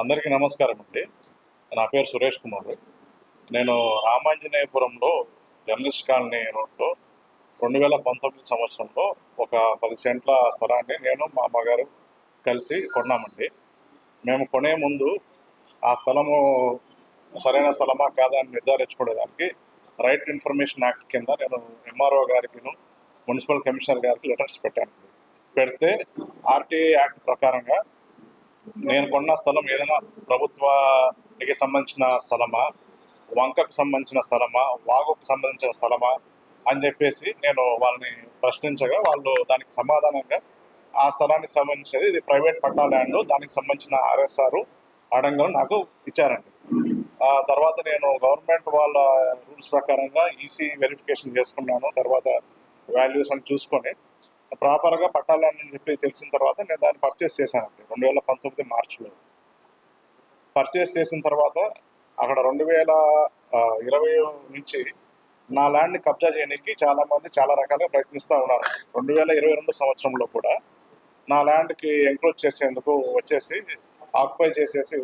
అందరికీ నమస్కారం అండి. నా పేరు సురేష్ కుమార్. నేను రామాంజనేయపురంలో జర్నలిస్ట్ కాలనీ రోడ్లో రెండు వేల పంతొమ్మిది సంవత్సరంలో ఒక పది సెంట్ల స్థలాన్ని నేను మా అమ్మగారు కలిసి కొన్నామండి. మేము కొనే ముందు ఆ స్థలము సరైన స్థలమా కాదా అని నిర్ధారించుకునేదానికి రైట్ ఇన్ఫర్మేషన్ యాక్ట్ కింద నేను ఎంఆర్ఓ గారికి మున్సిపల్ కమిషనర్ గారికి లెటర్స్ పెట్టాను. పెడితే ఆర్టీఐ యాక్ట్ ప్రకారంగా నేను కొన్న స్థలం ఏదైనా ప్రభుత్వానికి సంబంధించిన స్థలమా? వంకకు సంబంధించిన స్థలమా? వాగుకు సంబంధించిన స్థలమా? అని చెప్పేసి నేను వాళ్ళని ప్రశ్నించగా వాళ్ళు దానికి సమాధానంగా ఆ స్థలానికి సంబంధించినది ఇది ప్రైవేట్ పట్టా ల్యాండ్ దానికి సంబంధించిన ఆర్ఎస్ఆర్ అడంగం నాకు ఇచ్చారండి. ఆ తర్వాత నేను గవర్నమెంట్ వాళ్ళ రూల్స్ ప్రకారంగా ఈసీ వెరిఫికేషన్ చేసుకున్నాను. తర్వాత వాల్యూస్ అని చూసుకొని ప్రాపర్గా పట్టాలని చెప్పి తెలిసిన తర్వాత నేను దాన్ని పర్చేస్ చేశానండి. రెండు వేల పంతొమ్మిది మార్చిలో. పర్చేస్ చేసిన తర్వాత అక్కడ రెండు వేల ఇరవై నుంచి నా ల్యాండ్ని కబ్జా చేయడానికి చాలా మంది చాలా రకాలుగా ప్రయత్నిస్తూ ఉన్నారు. రెండు వేల ఇరవై రెండు సంవత్సరంలో కూడా నా ల్యాండ్కి ఎంక్రోచ్ చేసేందుకు వచ్చేసి ఆక్యుపై చేసేసి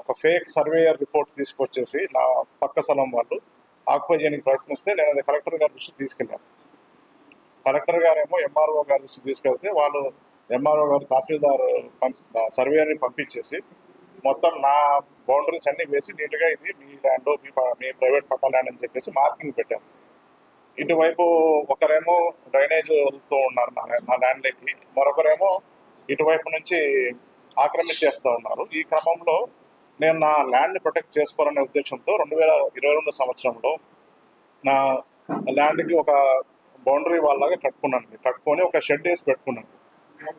ఒక ఫేక్ సర్వేయర్ రిపోర్ట్ తీసుకొచ్చేసి నా పక్క స్థలం వాళ్ళు ఆక్యుపై చేయడానికి ప్రయత్నిస్తే నేను అది కలెక్టర్ గారి దృష్టికి తీసుకెళ్ళాను. కలెక్టర్ గారేమో ఎంఆర్ఓ గారి దృష్టికి తీసుకెళ్తే వాళ్ళు ఎంఆర్ఓ గారు తహసీల్దార్ సర్వేయర్ని పంపించేసి మొత్తం నా బౌండరీస్ అన్ని వేసి నీట్గా ఇది మీ ల్యాండ్ మీ ప- మీ ప్రైవేట్ పట్టా ల్యాండ్ అని చెప్పేసి మార్కింగ్ పెట్టాను ఇటువైపు ఒకరేమో డ్రైనేజ్ వదులుతూ ఉన్నారు నా నా ల్యాండ్లోకి మరొకరేమో ఇటువైపు నుంచి ఆక్రమించేస్తూ ఉన్నారు. ఈ క్రమంలో నేను నా ల్యాండ్ని ప్రొటెక్ట్ చేసుకోవాలనే ఉద్దేశంతో రెండు వేల ఇరవై రెండు సంవత్సరంలో నా ల్యాండ్కి ఒక బౌండరీ వాళ్ళగా కట్టుకున్నాను కట్టుకొని ఒక షెడ్ వేసి పెట్టుకున్నాను.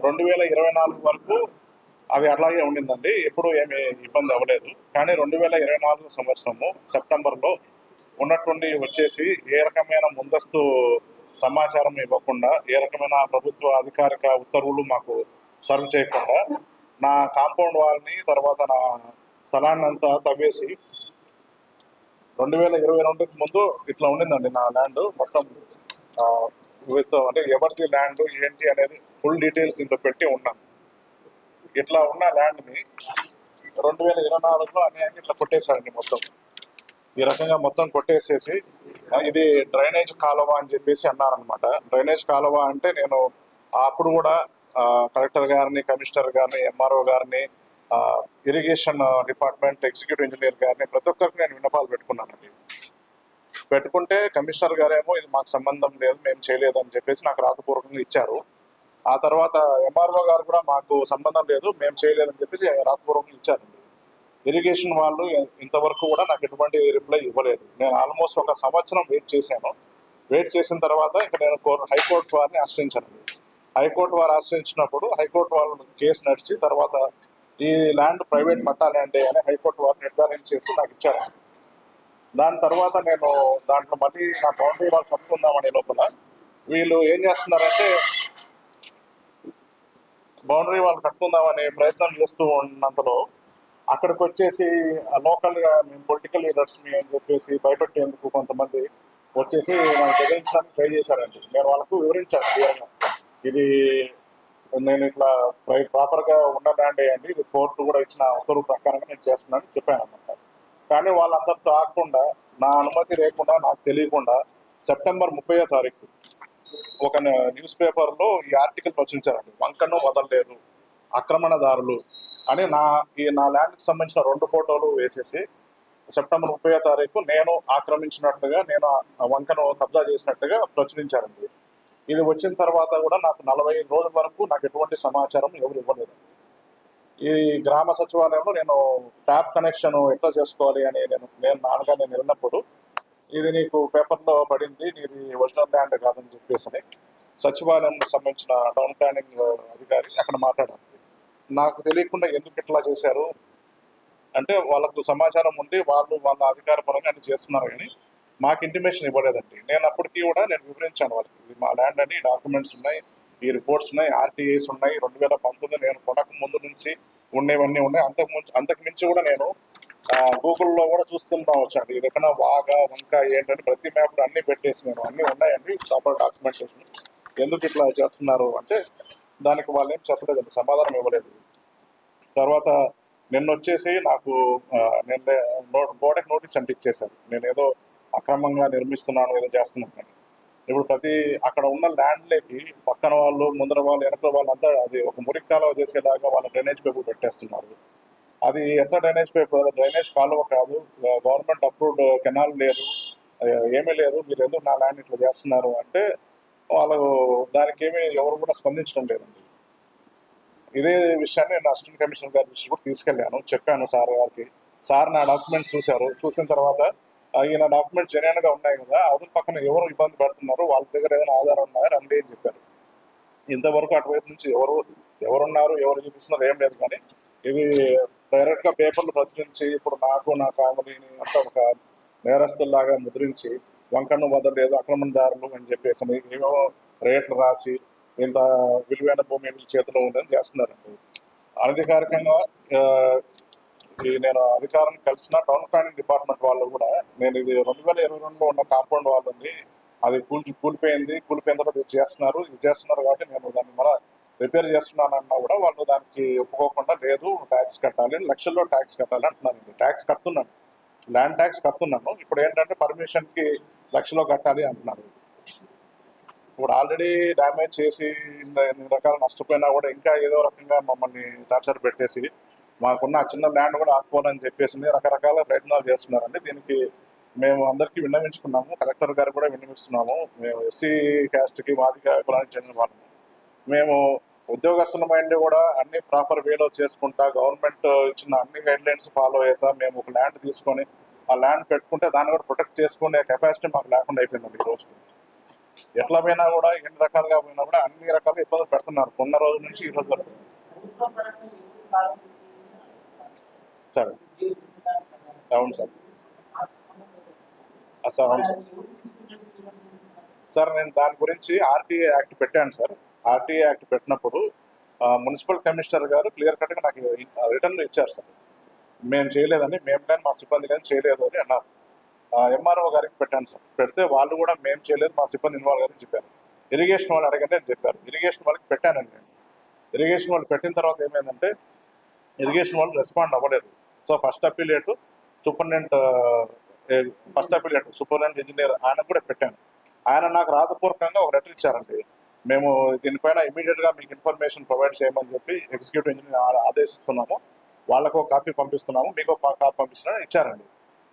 రెండు వేల ఇరవై నాలుగు వరకు అది అట్లాగే ఉండిందండి. ఎప్పుడు ఏమి ఇబ్బంది అవ్వలేదు. కానీ రెండు వేల ఇరవై నాలుగు సంవత్సరము సెప్టెంబర్లో ఉన్నటువంటి వచ్చేసి ఏ రకమైన ముందస్తు సమాచారం ఇవ్వకుండా ఏ రకమైన ప్రభుత్వ అధికారిక ఉత్తర్వులు మాకు సర్వ్ చేయకుండా నా కాంపౌండ్ వాల్ని తర్వాత నా స్థలాన్ని అంతా తవ్వేసి రెండు వేల ఇరవై రెండుకి ముందు ఇట్లా ఉండిందండి నా ల్యాండ్ మొత్తం. విత్ అంటే ఎవరిది ల్యాండ్ ఏంటి అనేది ఫుల్ డీటెయిల్స్ ఇంట్లో పెట్టి ఉన్నాను ఇట్లా ఉన్న ల్యాండ్ని రెండు వేల ఇరవై నాలుగులో అన్యాయంగా ఇట్లా కొట్టేశాడండి మొత్తం. ఈ రకంగా మొత్తం కొట్టేసేసి ఇది డ్రైనేజ్ కాలువ అని చెప్పేసి అన్నారనమాట డ్రైనేజ్ కాలువ అంటే నేను అప్పుడు కూడా కలెక్టర్ గారిని కమిషనర్ గారిని ఎంఆర్ఓ గారిని ఇరిగేషన్ డిపార్ట్మెంట్ ఎగ్జిక్యూటివ్ ఇంజనీర్ గారిని ప్రతి ఒక్కరికి నేను విన్నపాలు పెట్టుకున్నానండి. పెట్టుకుంటే కమిషనర్ గారేమో ఇది మాకు సంబంధం లేదు మేము చేయలేదు అని చెప్పేసి నాకు రాతపూర్వకంగా ఇచ్చారు. ఆ తర్వాత ఎంఆర్ఓ గారు కూడా మాకు సంబంధం లేదు మేము చేయలేదని చెప్పేసి రాతపూర్వకంగా ఇచ్చారండి ఇరిగేషన్ వాళ్ళు ఇంతవరకు కూడా నాకు ఎటువంటి రిప్లై ఇవ్వలేదు. నేను ఆల్మోస్ట్ ఒక సంవత్సరం వెయిట్ చేశాను. వెయిట్ చేసిన తర్వాత ఇంకా నేను హైకోర్టు వారిని ఆశ్రయించాను. హైకోర్టు వారు ఆశ్రయించినప్పుడు హైకోర్టు వాళ్ళు కేసు నడిచి తర్వాత ఈ ల్యాండ్ ప్రైవేట్ పట్టాలి అంటే అని హైకోర్టు వారు నిర్ధారించేసి నాకు ఇచ్చారు. దాని తర్వాత నేను దాంట్లో మళ్ళీ నా బౌండరీ వాళ్ళు కట్టుకుందామనే లోపల వీళ్ళు ఏం చేస్తున్నారంటే బౌండరీ వాళ్ళు కట్టుకుందామనే ప్రయత్నం చేస్తూ ఉన్నంతలో అక్కడికి వచ్చేసి లోకల్గా మేము పొలిటికల్ లీడర్స్ మీ అని చెప్పేసి భయపెట్టేందుకు కొంతమంది వచ్చేసి మనం బెదిరించడానికి ట్రై చేశారండి. నేను వాళ్ళకు వివరించాను క్లియర్గా. ఇది నేను ఇట్లా ప్రాపర్గా ఉన్న ల్యాండ్ అండి. ఇది కోర్టు కూడా ఇచ్చిన ఉత్తర్వు ప్రకారంగా నేను చేస్తున్నాను చెప్పాను అనమాట కానీ వాళ్ళందరితో ఆగకుండా నా అనుమతి లేకుండా నాకు తెలియకుండా సెప్టెంబర్ ముప్పై తారీఖు ఒక న్యూస్ పేపర్లో ఈ ఆర్టికల్ ప్రచురించారండి. వంకను వదలలేదు ఆక్రమణదారులు అని నా ఈ నా ల్యాండ్కి సంబంధించిన రెండు ఫోటోలు వేసేసి సెప్టెంబర్ ముప్పై తారీఖు నేను ఆక్రమించినట్టుగా నేను ఆ వంకను కబ్జా చేసినట్టుగా ప్రచురించారండి. ఇది వచ్చిన తర్వాత కూడా నాకు నలభై ఐదు రోజుల వరకు నాకు ఎటువంటి సమాచారం ఎవరు ఇవ్వలేదు. ఈ గ్రామ సచివాలయంలో నేను ట్యాప్ కనెక్షన్ ఎట్లా చేసుకోవాలి అని నేను నేను నాన్నగా నేను వెళ్ళినప్పుడు ఇది నీకు పేపర్లో పడింది నీది ఒరిజినల్ ల్యాండ్ కాదని చెప్పేసి అని సచివాలయం సంబంధించిన టౌన్ ప్లానింగ్ అధికారి అక్కడ మాట్లాడారు. నాకు తెలియకుండా ఎందుకు ఇట్లా చేశారు? అంటే వాళ్ళకు సమాచారం ఉండి వాళ్ళు వాళ్ళ అధికార పరంగా అన్ని చేస్తున్నారు కానీ మాకు ఇంటిమేషన్ ఇవ్వలేదండి. నేను అప్పటికి కూడా నేను వివరించాను వాళ్ళకి. ఇది మా ల్యాండ్ అని డాక్యుమెంట్స్ ఉన్నాయి ఈ రిపోర్ట్స్ ఉన్నాయి ఆర్టీఏస్ ఉన్నాయి. రెండు వేల పంతొమ్మిది నేను కొనక ముందు నుంచి ఉండేవన్నీ ఉన్నాయి అంతకు ముందు అంతకు మించి కూడా నేను గూగుల్లో కూడా చూస్తుంటా వచ్చాను. ఇది ఎక్కడ వాగ వంక ఏంటంటే ప్రతి మ్యాప్ అన్ని పెట్టేసి నేను అన్ని ఉన్నాయండి. ప్రాపర్ డాక్యుమెంటేషన్ ఎందుకు ఇట్లా చేస్తున్నారు అంటే దానికి వాళ్ళు ఏం చెప్పలేదండి. సమాధానం ఇవ్వలేదు. తర్వాత నిన్న వచ్చేసి నాకు నేను గోడకి నోటీస్ అంటే ఇచ్చేసారు నేను ఏదో అక్రమంగా నిర్మిస్తున్నాను ఏదో చేస్తున్నాను. ఇప్పుడు ప్రతి అక్కడ ఉన్న ల్యాండ్లకి పక్కన వాళ్ళు ముందర వాళ్ళు వెనక వాళ్ళంతా అది ఒక మురికి కాలువ చేసేలాగా వాళ్ళ డ్రైనేజ్ పేపర్ పెట్టేస్తున్నారు. అది ఎంత డ్రైనేజ్ పేపర్? అది డ్రైనేజ్ కాలువ కాదు. గవర్నమెంట్ అప్రూవ్డ్ కెనాల్ లేదు. ఏమీ లేదు. మీరు ఎందుకు నా ల్యాండ్ ఇట్లా చేస్తున్నారు అంటే వాళ్ళు దానికి ఏమీ ఎవరు కూడా స్పందించడం లేదండి. ఇదే విషయాన్ని నేను అసిస్టెంట్ కమిషనర్ గారి దృష్టి కూడా తీసుకెళ్ళాను. చెప్పాను సార్ గారికి. సార్ నా డాక్యుమెంట్స్ చూశారు. చూసిన తర్వాత ఈయన డాక్యుమెంట్స్ జెన్యున్గా ఉన్నాయి కదా అవతల పక్కన ఎవరు ఇబ్బంది పడుతున్నారు వాళ్ళ దగ్గర ఏదైనా ఆధారం ఉన్నాయా? రండి అని చెప్పారు. ఇంతవరకు అటువైపు నుంచి ఎవరు ఎవరున్నారు ఎవరు చూపిస్తున్నారు ఏం లేదు కానీ ఇది డైరెక్ట్గా పేపర్లు ప్రచురించి ఇప్పుడు నాకు నా ఫ్యామిలీని అంతా ఒక నేరస్తుల్లాగా ముద్రించి వంకను వదలలేదు అక్రమణదారులు అని చెప్పేసి ఏమో రేట్లు రాసి ఇంత విలువైన భూమి చేతిలో ఉందని చేస్తున్నారండి. అనధికారికంగా ఈ నేను అధికారం కలిసిన టౌన్ ప్లానింగ్ డిపార్ట్మెంట్ వాళ్ళు కూడా నేను ఇది రెండు వేల ఇరవై రెండులో ఉన్న కాంపౌండ్ వాళ్ళని అది కూల్చి కూలిపోయింది కూలిపోయిన తర్వాత ఇది చేస్తున్నారు ఇది చేస్తున్నారు కాబట్టి నేను దాన్ని మళ్ళీ రిపేర్ చేస్తున్నానన్నా కూడా వాళ్ళు దానికి ఒప్పుకోకుండా లేదు ట్యాక్స్ కట్టాలి లక్షల్లో ట్యాక్స్ కట్టాలి అంటున్నారండి ట్యాక్స్ కడుతున్నాను. ల్యాండ్ ట్యాక్స్ కడుతున్నాను. ఇప్పుడు ఏంటంటే పర్మిషన్కి లక్షలో కట్టాలి అంటున్నారు. ఇప్పుడు ఆల్రెడీ డ్యామేజ్ చేసి ఎన్ని ఇన్ని రకాల నష్టపోయినా కూడా ఇంకా ఏదో రకంగా మమ్మల్ని టార్చర్ పెట్టేసి మాకున్న చిన్న ల్యాండ్ కూడా ఆక్కోవాలని చెప్పేసి రకరకాల ప్రయత్నాలు చేస్తున్నారండి. దీనికి మేము అందరికీ విన్నవించుకున్నాము. కలెక్టర్ గారు కూడా విన్నవిస్తున్నాము మేము ఎస్సీ క్యాస్ట్కి మాదిగా కులానికి చెందిన వాళ్ళము. మేము ఉద్యోగస్తులమైంది కూడా అన్ని ప్రాపర్ వేలో చేసుకుంటా గవర్నమెంట్ ఇచ్చిన అన్ని గైడ్ లైన్స్ ఫాలో అవుతా మేము ఒక ల్యాండ్ తీసుకొని ఆ ల్యాండ్ పెట్టుకుంటే దాన్ని కూడా ప్రొటెక్ట్ చేసుకునే కెపాసిటీ మాకు లేకుండా అయిపోయిందండి ఈ రోజు. ఎట్లా పోయినా కూడా ఎన్ని రకాలుగా పోయినా కూడా అన్ని రకాల ఇబ్బందులు పెడుతున్నారు. కొన్న రోజుల నుంచి ఈ రోజు వరకు. సార్. అవును సార్. సార్ అవును సార్. సార్ నేను దాని గురించి ఆర్టీఏ యాక్ట్ పెట్టాను సార్. ఆర్టీఏ యాక్ట్ పెట్టినప్పుడు మున్సిపల్ కమిషనర్ గారు క్లియర్ కట్గా నాకు రిటర్న్లు ఇచ్చారు సార్. మేము చేయలేదని మేము కానీ మా సిబ్బంది కానీ చేయలేదు అని అన్నారు. ఎంఆర్ఓ గారికి పెట్టాను సార్. పెడితే వాళ్ళు కూడా మేము చేయలేదు మా సిబ్బంది ఇన్వాల్వ్ గారని చెప్పారు. ఇరిగేషన్ వాళ్ళు అడగండి అని చెప్పారు. ఇరిగేషన్ వాళ్ళకి పెట్టానండి నేను. ఇరిగేషన్ వాళ్ళు పెట్టిన తర్వాత ఏమైందంటే ఇరిగేషన్ వాళ్ళు రెస్పాండ్ అవ్వలేదు. So first appellate superintendent first appellate superintendent engineer ఆయన కూడా పెట్టాను. ఆయన నాకు రాతపూర్వకంగా ఒక లెటర్ ఇచ్చారండి. మేము దీనిపైన ఇమీడియట్గా మీకు ఇన్ఫర్మేషన్ ప్రొవైడ్ చేయమని చెప్పి ఎగ్జిక్యూటివ్ ఇంజనీర్ ఆదేశిస్తున్నాము. వాళ్ళకు ఒక కాపీ పంపిస్తున్నాము. మీకు ఒక కాపీ పంపిస్తున్నాను. ఇచ్చారండి.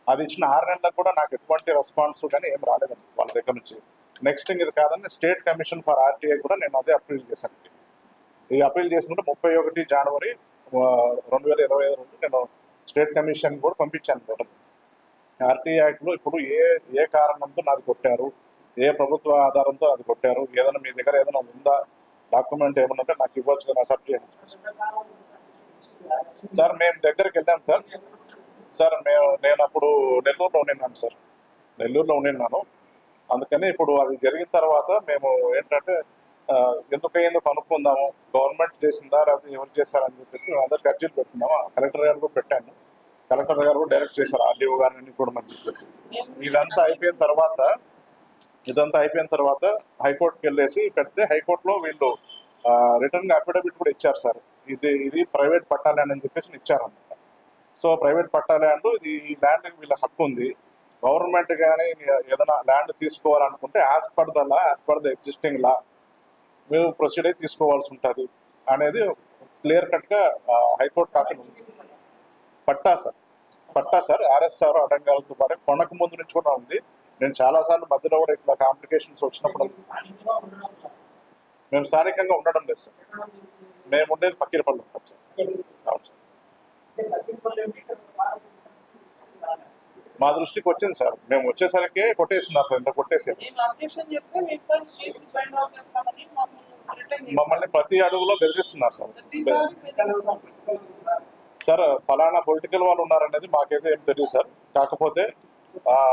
అది ఇచ్చిన ఆరు నెలలకు కూడా నాకు ఎటువంటి రెస్పాన్స్ కానీ ఏం రాలేదండి వాళ్ళ దగ్గర నుంచి. నెక్స్ట్ ఇది కాదని స్టేట్ కమిషన్ ఫర్ ఆర్టీఐ కూడా నేను అదే అప్పీల్ చేశాను ఈ అప్పీల్ చేసినప్పుడు ముప్పై ఒకటి జనవరి రెండు వేల ఇరవై ఐదు నుండి నేను స్టేట్ కమిషన్ కూడా పంపించాను లెటర్ ఆర్టీ యాక్ట్లో ఇప్పుడు ఏ ఏ కారణంతో నాది కొట్టారు? ఏ ప్రభుత్వ ఆధారంతో అది కొట్టారు? ఏదైనా మీ దగ్గర ఏదైనా ఉందా? డాక్యుమెంట్ ఏమన్నా ఉంటే నాకు ఇవ్వచ్చు కదా అసెప్ట్ చేయండి సార్ మేము దగ్గరికి వెళ్ళాం సార్. సార్ మేము నేను అప్పుడు నెల్లూరులో ఉండినాను సార్. నెల్లూరులో ఉండిన్నాను అందుకని ఇప్పుడు అది జరిగిన తర్వాత మేము ఏంటంటే ఎందుకు అయిందో కనుక్కుందాము. గవర్నమెంట్ చేసిందా లేకపోతే ఎవరు చేస్తారని చెప్పేసి మేము అందరికి అర్జీలు పెట్టుకున్నాము. కలెక్టర్ గారు కూడా పెట్టాను. కలెక్టర్ గారు కూడా డైరెక్ట్ చేశారు ఆర్డీఓ గారిని చూడమని చెప్పేసి. ఇదంతా అయిపోయిన తర్వాత ఇదంతా అయిపోయిన తర్వాత హైకోర్టుకి వెళ్ళేసి పెడితే హైకోర్టులో వీళ్ళు రిటర్న్ అఫిడవిట్ కూడా ఇచ్చారు సార్. ఇది ఇది ప్రైవేట్ పట్టా ల్యాండ్ అని చెప్పేసి ఇచ్చారన్నమాట. సో ప్రైవేట్ పట్టా ల్యాండ్ ఇది ఈ ల్యాండ్ వీళ్ళ హక్కు ఉంది. గవర్నమెంట్ కానీ ఏదైనా ల్యాండ్ తీసుకోవాలనుకుంటే as per the law as per the existing law మీరు ప్రొసీడ్ అయి తీసుకోవాల్సి ఉంటుంది అనేది క్లియర్ కట్గా హైకోర్టు కాపీ ఉంది. Patta sir patta sir RSR అడంగాలతో పాటు కొనక ముందు నుంచి కూడా ఉంది. నేను చాలా సార్లు మధ్యలో కూడా ఇట్లా కాంప్లికేషన్స్ వచ్చినప్పుడు మేము స్థానికంగా ఉండడం లేదు సార్. మేము ఉండేది పక్కీరపల్లి ఉంటాం సార్. అవును సార్. మా దృష్టికి వచ్చింది సార్. మేము వచ్చేసరికి కొట్టేస్తున్నారు సార్ ఇంత కొట్టేసారు. మమ్మల్ని ప్రతి అడుగులో బెదిరిస్తున్నారు సార్. సార్ ఫలానా పొలిటికల్ వాళ్ళు ఉన్నారనేది మాకైతే ఏం తెలియదు సార్. కాకపోతే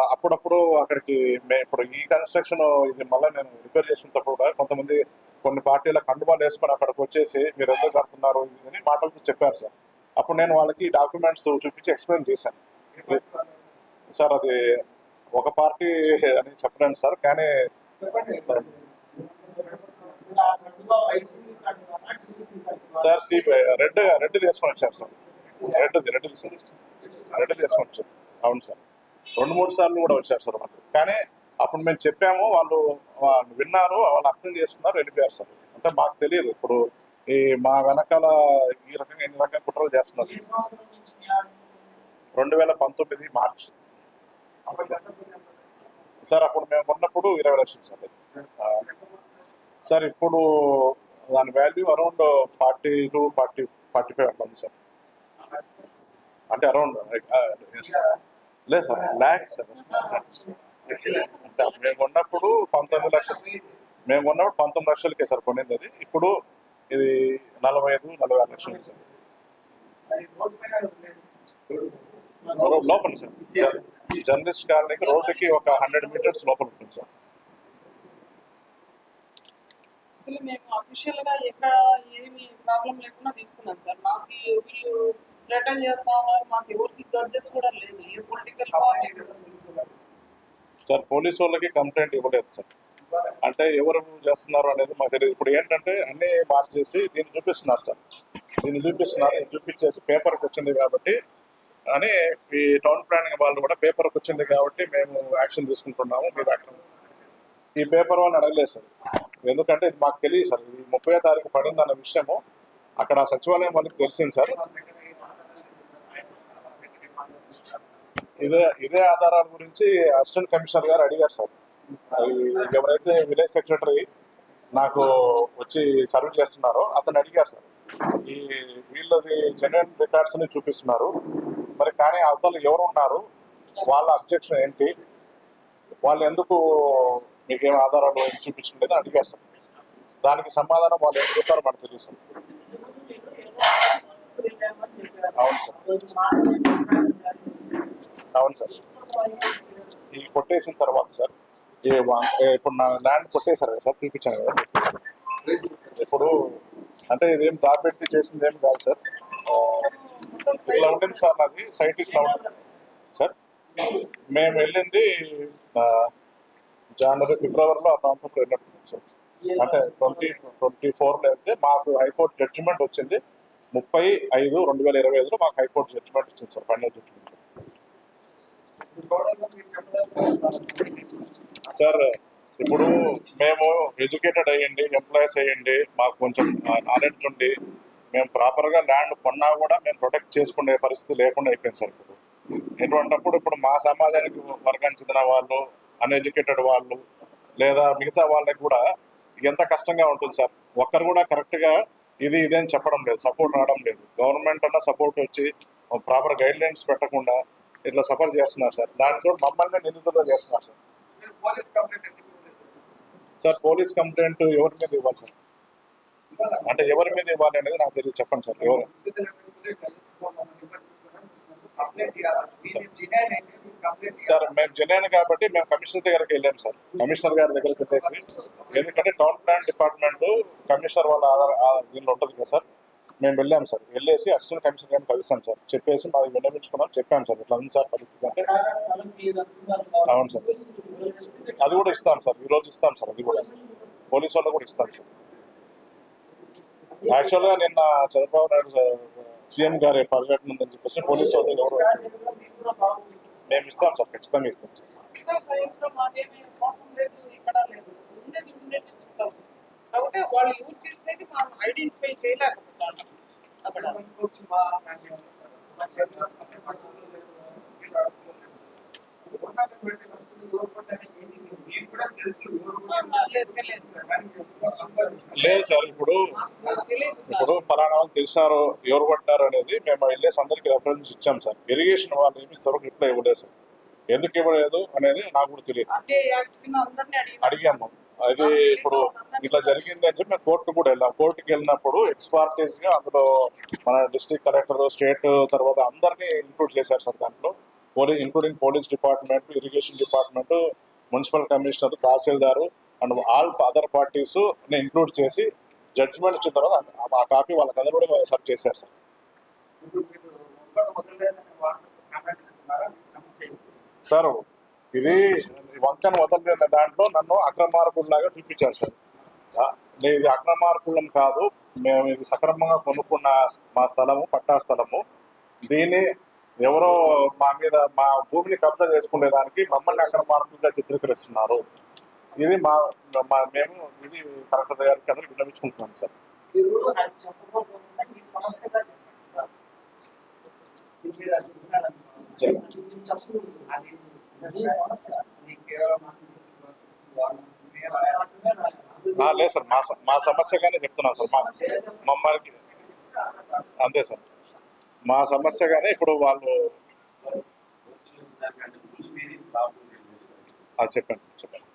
అప్పుడప్పుడు అక్కడికి మే- ఇప్పుడు ఈ కన్స్ట్రక్షన్ ఇది మళ్ళీ నేను రిపేర్ చేసినప్పుడు కూడా కొంతమంది కొన్ని పార్టీల కండుబాలు వేసుకొని అక్కడికి వచ్చేసి మీరు ఎందుకు కడుతున్నారు అని మాటలతో చెప్పారు సార్. అప్పుడు నేను వాళ్ళకి డాక్యుమెంట్స్ చూపించి ఎక్స్ప్లెయిన్ చేశాను. సార్ అది ఒక పార్టీ అని చెప్పలేను సార్ కానీ సార్ సిపిఐ రెడ్ రెడ్ తీసుకొని వచ్చారు సార్ రెడ్ది రెడ్డి సార్ రెడ్డి తీసుకొని వచ్చారు అవును సార్. రెండు మూడు సార్లు కూడా వచ్చారు సార్ వాళ్ళు కానీ అప్పుడు మేము చెప్పాము వాళ్ళు వాళ్ళు విన్నారు వాళ్ళు అర్థం చేసుకున్నారు వెళ్ళిపోయారు సార్. అంటే మాకు తెలియదు. ఇప్పుడు ఈ మా వెనకాల ఈ రకంగా ఎన్ని రకాల కుట్రలు చేస్తున్నారు. రెండు వేల పంతొమ్మిది మార్చ్. సార్ అప్పుడు మేము ఉన్నప్పుడు ఇరవై లక్షలు సార్. సార్ ఇప్పుడు దాని value around forty two forty forty five అట్లా ఉంది సార్ అంటే అరౌండ్ లేదు సార్ ల్యాక్ సార్. అంటే మేము ఉన్నప్పుడు పంతొమ్మిది లక్షలు మేము ఉన్నప్పుడు పంతొమ్మిది లక్షలకే సార్ కొనింది అది. ఇప్పుడు ఇది నలభై ఐదు నలభై ఆరు లక్షలు సార్. లోపల సార్. జర్నలిస్ట్ కాలనీకి రోడ్డుకి ఒక హండ్రెడ్ మీటర్స్ లోపల ఉంటుంది సార్. అసలు మేము అఫీషియల్గా ఎక్కడ ఏమి ప్రాబ్లం లేకుండా తీసుకున్నాం సార్. మాకు వీళ్ళు రిటర్న్ చేస్తా ఉన్నారు. మాకు ఎవరికి గడ్జెస్ కూడా లేదు. ఏ పొలిటికల్ పార్టీ సార్ పోలీస్ వాళ్ళకి కంప్లైంట్ ఇవ్వలేదు సార్. అంటే ఎవరు చేస్తున్నారు అనేది మాకు తెలియదు. ఇప్పుడు ఏంటంటే అన్ని మార్చేసి దీన్ని చూపిస్తున్నారు సార్. దీన్ని చూపిస్తున్నారు. చూపించేసి పేపర్కి వచ్చింది కాబట్టి అని ఈ టౌన్ ప్లానింగ్ వాళ్ళు కూడా పేపర్కి వచ్చింది కాబట్టి మేము యాక్షన్ తీసుకుంటున్నాము. మీ దగ్గర ఈ పేపర్ వాళ్ళని అడగలేదు సార్. ఎందుకంటే ఇది మాకు తెలియదు సార్. ఇది ముప్పై తారీఖు పడింది అన్న విషయము అక్కడ సచివాలయం వాళ్ళకి తెలిసింది సార్. ఇదే ఇదే ఆధారాల గురించి అసిస్టెంట్ కమిషనర్ గారు అడిగారు సార్. ఎవరైతే విలేజ్ సెక్రటరీ నాకు వచ్చి సర్వ్ చేస్తున్నారో అతను అడిగారు సార్. ఈ వీళ్ళది జనరల్ రికార్డ్స్ని చూపిస్తున్నారు. మరి కానీ అవతల ఎవరు ఉన్నారు? వాళ్ళ అబ్జెక్షన్ ఏంటి? వాళ్ళు ఎందుకు మీకేం ఆధారాలు ఏం చూపించలేదు అని అడిగారు సార్ దానికి సమాధానం వాళ్ళు ఏం చెప్తారో మనకు తెలియదు సార్. అవును సార్. అవును సార్. ఇది కొట్టేసిన తర్వాత సార్ ఇప్పుడు నా ల్యాండ్ కొట్టేశారు కదా సార్ చూపించాను కదా. ఇప్పుడు అంటే ఇదేం దాపెట్టి చేసింది ఏం కాదు సార్. ఇట్లా ఉంటుంది సార్ నాది సైట్ ఇట్లా ఉంటుంది. సార్ మేము వెళ్ళింది జనవరి ఫిబ్రవరిలో ఆ ప్రాంతంలో వెళ్ళినట్టున్నాం సార్. అంటే ట్వంటీ ట్వంటీ ఫోర్లో అయితే మాకు హైకోర్టు జడ్జిమెంట్ వచ్చింది. ముప్పై ఐదు రెండు వేల ఇరవై ఐదులో మాకు హైకోర్టు జడ్జిమెంట్ వచ్చింది సార్ పన్నెండు జడ్జిమెంట్ సార్ ఇప్పుడు మేము ఎడ్యుకేటెడ్ అయ్యండి ఎంప్లాయీస్ అయ్యండి మాకు కొంచెం నాలెడ్జ్ ఉండి మేము ప్రాపర్గా ల్యాండ్ కొన్నా కూడా మేము ప్రొటెక్ట్ చేసుకునే పరిస్థితి లేకుండా అయిపోయింది సార్ ఇప్పుడు. ఇటువంటిప్పుడు ఇప్పుడు మా సమాజానికి వర్గానికి చెందిన వాళ్ళు అన్ఎడ్యుకేటెడ్ వాళ్ళు లేదా మిగతా వాళ్ళకి కూడా ఎంత కష్టంగా ఉంటుంది సార్? ఒక్కరు కూడా కరెక్ట్గా ఇది ఇదేం చెప్పడం లేదు సపోర్ట్ రావడం లేదు. గవర్నమెంట్ అన్న సపోర్ట్ వచ్చి ప్రాపర్ గైడ్ లైన్స్ పెట్టకుండా ఇట్లా సఫర్ చేస్తున్నారు సార్. దాంతో మమ్మల్ని నిందితులు చేస్తున్నారు సార్? సార్ పోలీస్ కంప్లైంట్ ఎవరి మీద ఇవ్వాలి సార్? అంటే ఎవరి మీద ఇవ్వాలి అనేది నాకు తెలియదు. చెప్పండి సార్ ఎవరు? సార్ మేము జెన్యున్ కాబట్టి మేము కమిషనర్ దగ్గరికి వెళ్ళాం సార్. కమిషనర్ గారి దగ్గరికి వెళ్ళేసి. ఎందుకంటే టౌన్ ప్లాన్ డిపార్ట్మెంట్ కమిషనర్ వాళ్ళ ఆధార్ దీనిలో ఉంటుంది కదా సార్. మేము వెళ్ళాం సార్. వెళ్ళేసి అసిస్టెంట్ కమిషనర్ గారిని కలిసాం సార్. చెప్పేసి మాది విన్నవించుకున్నాం. చెప్పాం సార్. ఇట్లా ఉంది సార్ పరిస్థితి అంటే. అవును సార్. అది కూడా ఇస్తాం సార్. ఈ రోజు ఇస్తాం సార్. అది కూడా. పోలీస్ వాళ్ళు కూడా ఇస్తాం సార్. యాక్చువల్గా నిన్న చంద్రబాబు నాయుడు సీఎం గారి పర్యటన ఉందని చెప్పేసి పోలీస్ వాళ్ళు ఎవరు మేము ఇస్తాం సార్ ఖచ్చితంగా ఇస్తాం సార్. ఇస్తాం సార్ ఇందులో మాకేమీ మోసం లేదు ఇక్కడ లేదు. ఉండేది ఉండేది చెప్తాం. కాబట్టి వాళ్ళు యూజ్ చేసేది మనం ఐడెంటిఫై చేయలేకపోతాం అక్కడ. లేదు. సార్ ఇప్పుడు ఇప్పుడు ఫలానా వాళ్ళు తెలిసారో ఎవరు పట్టారు అనేది మేము వెళ్ళేసి అందరికి రెఫరెన్స్ ఇచ్చాం సార్. ఇరిగేషన్ వాళ్ళు ఏమి ఇస్తారో రిప్లై ఇవ్వలేదు సార్. ఎందుకు ఇవ్వలేదు అనేది నాకు కూడా తెలియదు. అంటే అడిగాము అది ఇప్పుడు ఇట్లా జరిగింది అని చెప్పి మేము కోర్టు కూడా వెళ్ళాం. కోర్టుకి వెళ్ళినప్పుడు ఎక్స్పార్టీస్గా అందులో మన డిస్ట్రిక్ట్ కలెక్టర్ స్టేట్ తర్వాత అందరినీ ఇంక్లూడ్ చేశారు సార్ దాంట్లో. Police including police department irrigation department municipal commissioner tahsildar and all other parties include చేసి జడ్జిమెంట్ వచ్చిన తర్వాత ఆ కాపీ వాళ్ళకందరూ కూడా సర్వ్ చేశారు సార్? సార్ ఇది వంకను వదలలేని దాంట్లో నన్ను అక్రమార్కుల్లాగా చూపించారు సార్. ఇది అక్రమార్కులం కాదు. మేము ఇది సక్రమంగా కొనుక్కున్న మా స్థలము పట్టా స్థలము. దీన్ని ఎవరో మా మీద మా భూమిని కబ్జా చేసుకునే దానికి మమ్మల్ని అక్రమార్కులుగా చిత్రీకరిస్తున్నారు. ఇది మా మా- మేము ఇది కలెక్టర్ గారికి అందరూ విన్నవించుకుంటున్నాం సార్. లేదు సార్. మా స- మా సమస్యగానే చెప్తున్నాం సార్. మా మమ్మల్ని అంతే సార్. మా సమస్యగానే ఇప్పుడు వాళ్ళు చెప్పండి చెప్పండి.